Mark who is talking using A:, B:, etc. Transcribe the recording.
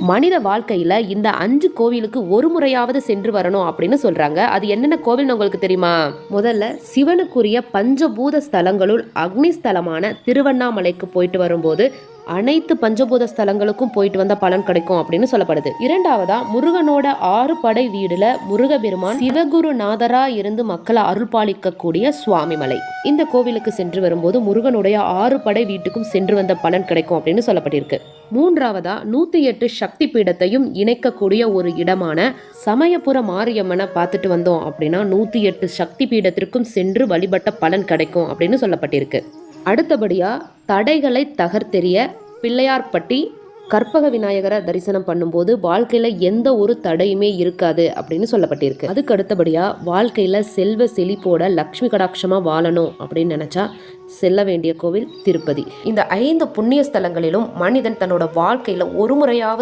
A: மனித வாழ்க்கையில இந்த அஞ்சு கோவிலுக்கு ஒரு முறையாவது சென்று வரணும் அப்படின்னு சொல்றாங்க. அது என்னென்ன கோவில் உங்களுக்கு தெரியுமா? முதல்ல சிவனுக்குரிய பஞ்சபூத ஸ்தலங்களுள் அக்னி ஸ்தலமான திருவண்ணாமலைக்கு போயிட்டு வரும்போது அனைத்து பஞ்சபூத ஸ்தலங்களுக்கும் போயிட்டு வந்த பலன் கிடைக்கும் அப்படின்னு சொல்லப்படுது. இரண்டாவதா முருகனோட ஆறு படை வீடுல முருகபெருமான் சிவகுருநாதரா இருந்து மக்களை அருள்பாலிக்கக்கூடிய சுவாமிமலை. இந்த கோவிலுக்கு சென்று வரும்போது முருகனுடைய ஆறு படை வீட்டுக்கும் சென்று வந்த பலன் கிடைக்கும் அப்படின்னு சொல்லப்பட்டிருக்கு. மூன்றாவதா நூத்தி எட்டு சக்தி பீடத்தையும் இணைக்கக்கூடிய ஒரு இடமான சமயபுர மாரியம்மனை பார்த்துட்டு வந்தோம் அப்படின்னா நூத்தி எட்டு சக்தி பீடத்திற்கும் சென்று வழிபட்ட பலன் கிடைக்கும் அப்படின்னு சொல்லப்பட்டிருக்கு. அடுத்தபடியா தடைகளை தகர்த்தெறிய பிள்ளையார்பட்டி கற்பக விநாயகரை தரிசனம் பண்ணும்போது வாழ்க்கையில எந்த ஒரு தடையுமே இருக்காது அப்படின்னு சொல்லப்பட்டிருக்கு. அதுக்கு அடுத்தபடியா வாழ்க்கையில செல்வ செழிப்போட லக்ஷ்மி கடாட்சமா வாழணும் அப்படின்னு நினைச்சா செல்ல வேண்டிய கோவில் திருப்பதி. இந்த ஐந்து புண்ணிய ஸ்தலங்களிலும் மனிதன் தன்னோட வாழ்க்கையில ஒரு முறையாவது